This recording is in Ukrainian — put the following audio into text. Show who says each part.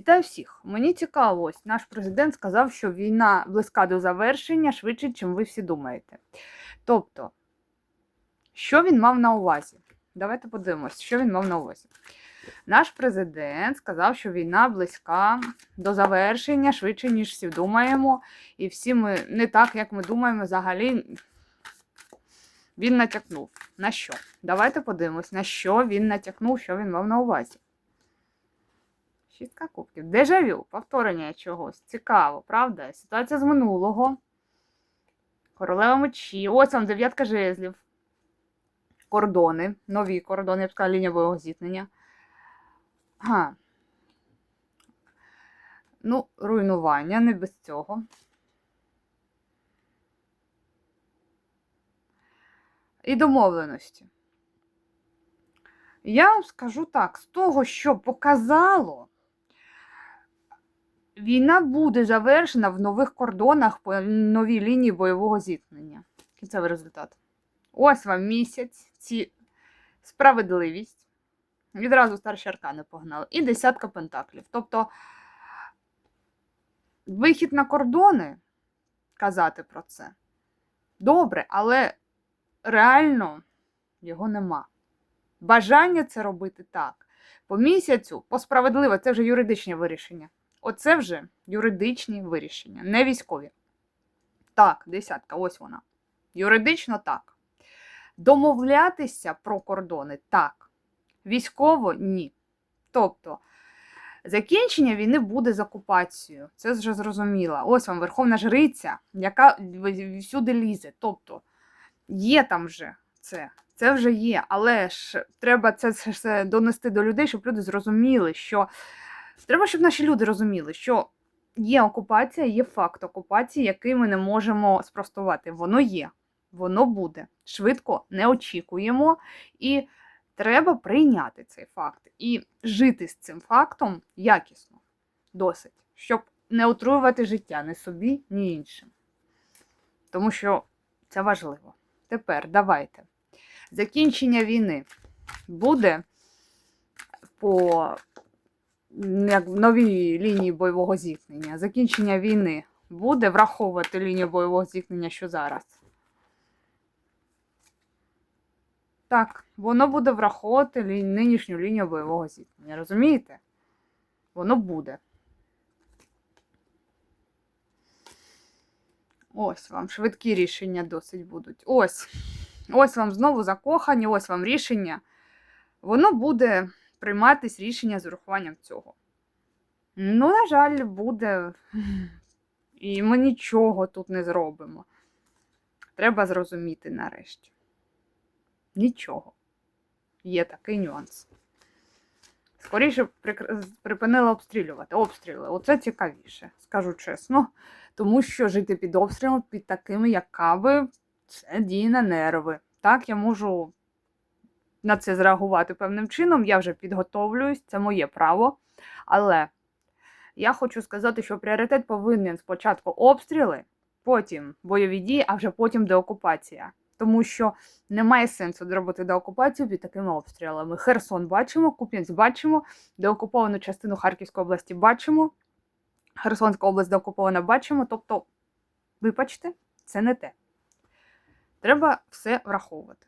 Speaker 1: Вітаю всіх! Мені цікаво, ось наш президент сказав, що війна близька до завершення швидше, ніж ви всі думаєте. Тобто, що він мав на увазі? Давайте подивимось, що він мав на увазі. Наш президент сказав, що війна близька до завершення швидше, ніж всі думаємо. І всі ми не так, як ми думаємо, взагалі він натякнув. На що? Давайте подивимось, на що він натякнув, що він мав на увазі. Шістка кубків. Дежавю, повторення чогось. Цікаво, правда? Ситуація з минулого. Королева мечі. Ось вам дев'ятка жезлів. Кордони. Нові кордони, я б сказала, лінія бойового зіткнення. Ага. Ну, руйнування, не без цього. І домовленості. Я вам скажу так: з того, що показало, війна буде завершена в нових кордонах по новій лінії бойового зіткнення. Кінцевий результат. Ось вам місяць, ці справедливість. Відразу старші аркани погнали. І десятка пентаклів. Тобто вихід на кордони, казати про це. Добре, але реально його нема. Бажання це робити так. По місяцю, по справедливо, це вже юридичні вирішення. Оце вже юридичні вирішення, не військові. Так, десятка, ось вона. Юридично так. Домовлятися про кордони так. Військово ні. Тобто, закінчення війни буде з окупацією. Це вже зрозуміло. Ось вам Верховна Жриця, яка всюди лізе. Тобто, є там вже це. Це вже є, але ж треба це все донести до людей, щоб люди зрозуміли, що треба, щоб наші люди розуміли, що є окупація, є факт окупації, який ми не можемо спростувати. Воно є, воно буде. Швидко не очікуємо, і треба прийняти цей факт і жити з цим фактом якісно, досить, щоб не отруювати життя ні собі, ні іншим. Тому що це важливо. Тепер давайте. Закінчення війни буде по як, новій лінії бойового зіткнення. Закінчення війни буде враховувати лінію бойового зіткнення, що зараз. Так, воно буде враховувати лі... нинішню лінію бойового зіткнення. Розумієте? Воно буде. Ось вам швидкі рішення досить будуть. Ось. Ось вам знову закохані, ось вам рішення. Воно буде прийматись рішення з урахуванням цього. Ну, на жаль, буде. І ми нічого тут не зробимо. Треба зрозуміти нарешті. Нічого. Є такий нюанс. Скоріше припинила обстрілювати. Обстріли. Оце цікавіше, скажу чесно. Тому що жити під обстрілом, під такими, як кави, це діє на нерви. Так, я можу на це зреагувати певним чином, я вже підготовлююсь, це моє право. Але я хочу сказати, що пріоритет повинен спочатку обстріли, потім бойові дії, а вже потім деокупація. Тому що немає сенсу зробити деокупацію під такими обстрілами. Херсон бачимо, Куп'янськ бачимо, деокуповану частину Харківської області бачимо, Херсонська область деокупована бачимо. Тобто, вибачте, це не те. Треба все враховувати.